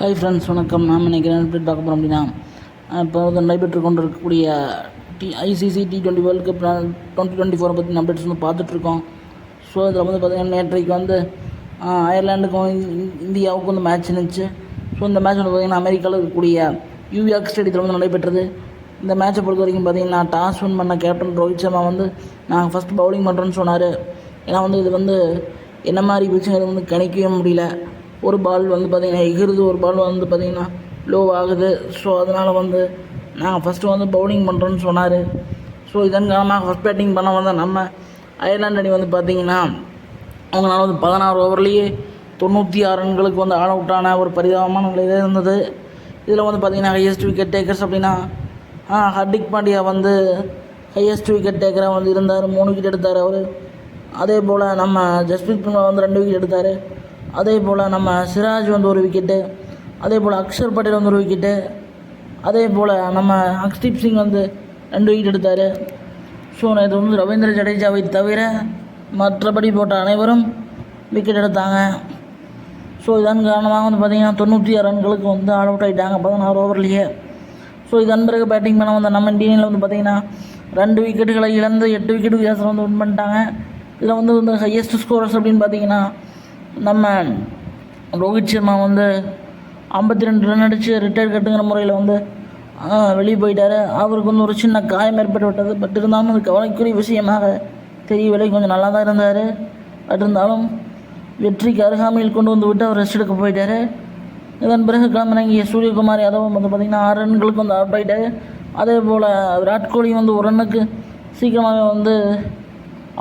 Hi friends வணக்கம். நாம் நினைக்கிறேன் எப்படி பார்க்க போகிறோம் அப்படின்னா இப்போ வந்து நடைபெற்று கொண்டு இருக்கக்கூடிய T ICC T twenty world cup twenty twenty ஃபோரை பற்றி அப்டேட்ஸ் வந்து பார்த்துட்ருக்கோம் ஸோ இதில் வந்து பார்த்திங்கன்னா நேற்றைக்கு வந்து அயர்லாண்டுக்கும் இந்~ இந்தியாவுக்கும் வந்து மேட்ச் இருந்துச்சு. ஸோ இந்த மேட்ச் வந்து பார்த்திங்கன்னா அமெரிக்காவில் இருக்கக்கூடிய யூயார்க் ஸ்டேடியத்தில் வந்து நடைபெற்றது. இந்த மேட்சை பொறுத்த வரைக்கும் பார்த்திங்கன்னா டாஸ் வின் பண்ண கேப்டன் ரோஹித் சர்மா வந்து நாங்கள் ஃபஸ்ட் பவுலிங் பண்ணுறேன்னு சொன்னார். ஏன்னா வந்து இது வந்து என்ன மாதிரி பிச்சுங்கிறது வந்து கணிக்கவே முடியல. ஒரு பால் வந்து பார்த்திங்கன்னா எகிருது ஒரு பால் வந்து பார்த்திங்கன்னா லோ ஆகுது. ஸோ அதனால் வந்து நாங்கள் ஃபஸ்ட்டு வந்து பவுலிங் பண்ணுறோன்னு சொன்னார். ஸோ இதன் காரணமாக ஃபஸ்ட் பேட்டிங் பண்ண வந்த நம்ம அயர்லாந்து அணி வந்து பார்த்திங்கன்னா அவங்களால வந்து பதினாறு ஓவர்லேயே தொண்ணூற்றி ஆறு ரன்களுக்கு வந்து ஆல் அவுட் ஆன ஒரு பரிதாபமான நிலையில இருந்தது. இதில் வந்து பார்த்திங்கன்னா ஹையஸ்ட் விக்கெட் டேக்கர்ஸ் அப்படின்னா ஹர்திக் பாண்டியா வந்து ஹையஸ்ட் விக்கெட் டேக்கராக வந்து இருந்தார். மூணு விக்கெட் எடுத்தார் அவர். அதே போல் நம்ம ஜஸ்பிரீத் பும்ரா வந்து ரெண்டு விக்கெட் எடுத்தார். அதே போல் நம்ம சிராஜ் வந்து ஒரு விக்கெட்டு அதே போல் அக்ஷர் பட்டேல் வந்து ஒரு விக்கெட்டு அதே போல் நம்ம அக்ஷ்தீப் சிங் வந்து ரெண்டு விக்கெட் எடுத்தார். ஸோ இது வந்து ரவீந்திர ஜடேஜாவை தவிர மற்றபடி போட்ட அனைவரும் விக்கெட் எடுத்தாங்க. ஸோ இதன் காரணமாக வந்து பார்த்திங்கன்னா தொண்ணூற்றி ஆறு ரன்களுக்கு வந்து ஆல் அவுட் ஆகிட்டாங்க பதினாறு ஓவர்லேயே ஸோ இதன் பிறகு பேட்டிங் பண்ண வந்த நம்ம இந்தியனில் வந்து பார்த்திங்கன்னா ரெண்டு விக்கெட்டுகளை இழந்து எட்டு விக்கெட் வித்தியாசம் வந்து வின் பண்ணிட்டாங்க. இதில் வந்து வந்து ஹையஸ்ட் ஸ்கோரர்ஸ் அப்படின்னு பார்த்தீங்கன்னா நம்ம ரோஹித் சர்மா வந்து ஐம்பத்தி ரெண்டு ரன் அடித்து ரிட்டையர் கட்டுங்கிற முறையில் வந்து வெளியே போயிட்டார். அவருக்கு வந்து ஒரு சின்ன காயம் ஏற்பட்டு விட்டது. பட் இருந்தாலும் அது கவலைக்குரிய விஷயமாக தெரியவில்லை. கொஞ்சம் நல்லா தான் இருந்தார். பட் இருந்தாலும் வெற்றிக்கு அருகாமையில் கொண்டு வந்து விட்டு அவர் ரெஸ்ட் எடுக்க போயிட்டார். இதன் பிறகு கிளம்பினங்கிய சூரியகுமார் யாதவ் வந்து பார்த்திங்கன்னா ஆறு ரன்களுக்கு வந்து அவுட் ஆகிட்டார் அதே போல் விராட் கோலி வந்து ஒரு ரன்னுக்கு சீக்கிரமாகவே வந்து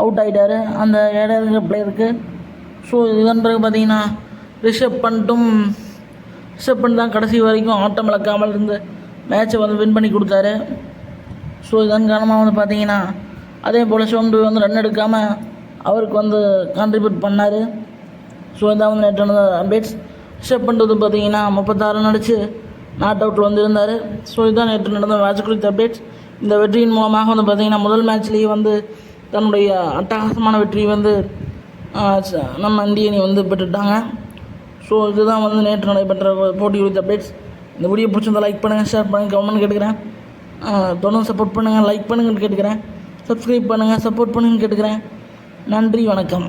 அவுட் ஆகிட்டார் அந்த ஏழை பிளேயருக்கு ஸோ இதன் பிறகு பார்த்தீங்கன்னா ரிஷப் பண்ணிட்டும் ரிஷப் பண்ணி தான் கடைசி வரைக்கும் ஆட்டம் இழக்காமல் இருந்து மேட்சை வந்து வின் பண்ணி கொடுத்தாரு. ஸோ இதன் காரணமாக வந்து பார்த்தீங்கன்னா அதே போல் சிவம் துபே வந்து ரன் எடுக்காமல் அவருக்கு வந்து கான்ட்ரிபியூட் பண்ணார். ஸோ இதான் வந்து நேற்று நடந்த அப்டேட்ஸ் ரிஷப் பண்ணுறது பார்த்தீங்கன்னா முப்பத்தாறு நடித்து நாட் அவுட்டில் வந்து இருந்தார். ஸோ இதுதான் நேற்று நடந்த மேட்ச் குறித்த அப்டேட்ஸ் இந்த வெற்றியின் மூலமாக வந்து பார்த்திங்கன்னா முதல் மேட்ச்லேயே வந்து தன்னுடைய அட்டகாசமான வெற்றி வந்து நம்ம இந்திய வந்து பெற்றுட்டாங்க ஸோ இதுதான் வந்து நேற்று நடைபெற்ற போட்டி குறித்த அப்டேட்ஸ் இந்த வீடியோ பிடிச்சிருந்தா லைக் பண்ணுங்கள் ஷேர் பண்ணுங்கள் கமெண்ட் கேட்டுக்கிறேன். தொடர்ந்து சப்போர்ட் பண்ணுங்கள் லைக் பண்ணுங்கன்னு கேட்டுக்கிறேன். சப்ஸ்கிரைப் பண்ணுங்கள் சப்போர்ட் பண்ணுங்கன்னு கேட்டுக்கிறேன். நன்றி வணக்கம்.